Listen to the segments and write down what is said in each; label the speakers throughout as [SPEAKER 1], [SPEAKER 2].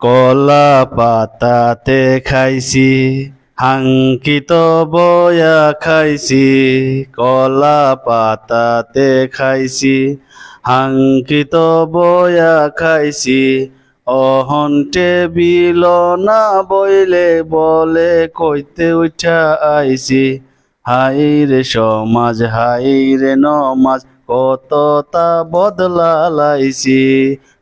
[SPEAKER 1] কলা পাতাতে খাইছি হাঙ্কিত বয়া খাইছি, কলা পাতাতে খাইছি হাঙ্কিত বয়া খাইছি অহন্তে বিল না বইলে বলে কইতে উঠা আইছি হাই রে সমাজ হাই রে নমাজ কত তা বদলালাইছি?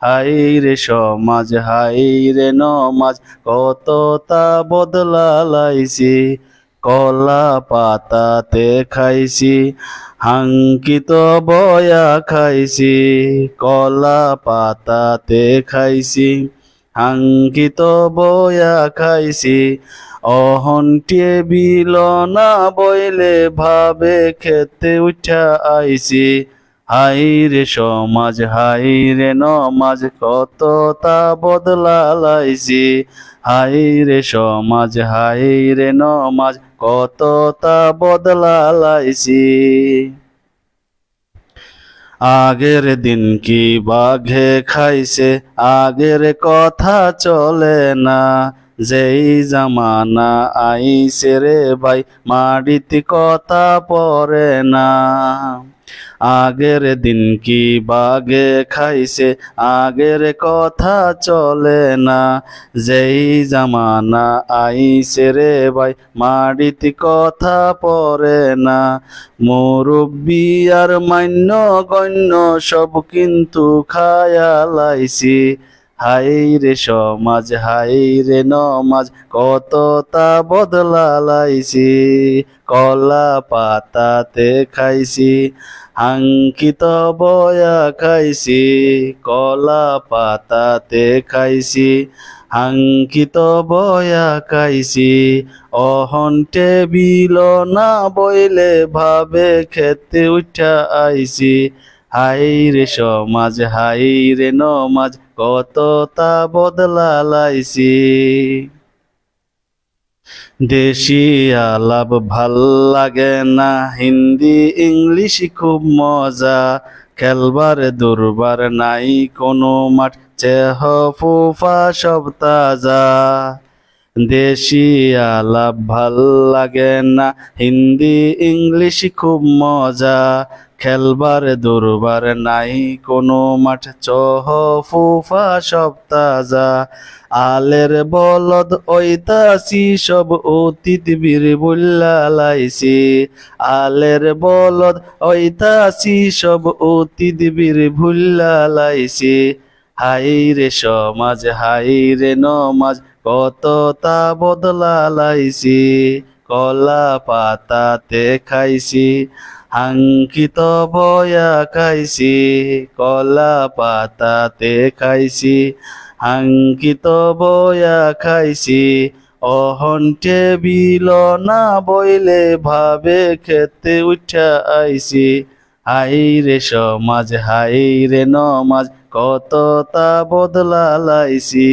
[SPEAKER 1] হাই রে সমাজ হাই রে নমাজ কত তা বদলালাইছি? কলা পাতাতে খাইছি, হাঙ্কিত বয়া খাইছি, কলা পাতাতে খাইছি। হাঙ্কিত বয়া খাইছি। অহন্টে বিল না বইলে ভাবে খেতে উঠা আইছি। হাই রে সমাজ হাই রে নমাজ, কত তা বদলালাইছি হাই রে সমাজ হাই রে নমাজ, কত তা বদলালাইছি আগের দিন কি বাঘে খাইছে? আগের কথা চলে না। যেই জামানা আইসে রে ভাই মাড়িতে কথা পরে না। আগের দিন কি বাগে খাইছে? আগের কথা চলে না। যেই জামানা আইছে রে ভাই, মাড়িতে কথা পরে না। মুরব্বী আর মান্য গণ্য সব কিন্তু খায়ালাইছি হাই রে সমাজ হাই রে নমাজ কত তা বদলালাইছি, কলা পাতাতে খাইছি হাঙ্কিত বয়া খাইছি, কলা পাতাতে খাইছি হাঙ্কিত বয়া খাইছি অহন্টে বিল না বইলে ভাবে খেতে উঠা আইছি হাই রে সমাজ হাই রে নমাজ, কত তা বদলালাইছি। দেশি আলাপ ভালো লাগে না, হিন্দি, ইংলিশ খুব মজা। খেলবার দুর্বার নাই কোনো মাঠ, চেহ ফুফা সব তাজা। দেশি আলাপ ভালো লাগে না, হিন্দি, ইংলিশ খুব মজা। খেলবার দুর্বার নাই কোনো মাঠ। চহ ফুফা সব তাজা, আলের বলদ ঐতাসি সব অতীত বীর বুল্লালাইছি আলের বলদ ঐতাসি সব অতীত বীর ভুল্লালাইছি হাই রে সমাজ, হাই রে নমাজ, কত তা বদলালাইছি কলা পাতাতে খাইছি হাঙ্কিত বয়া খাইছি, কলা পাতাতে খাইছি হাঙ্কিত বয়া খাইছি অহন্টে বিল না বইলে ভাবে খেতে উঠা আইছি। হাই রে সমাজ হাই রে নমাজ, কত তা বদলালাইছি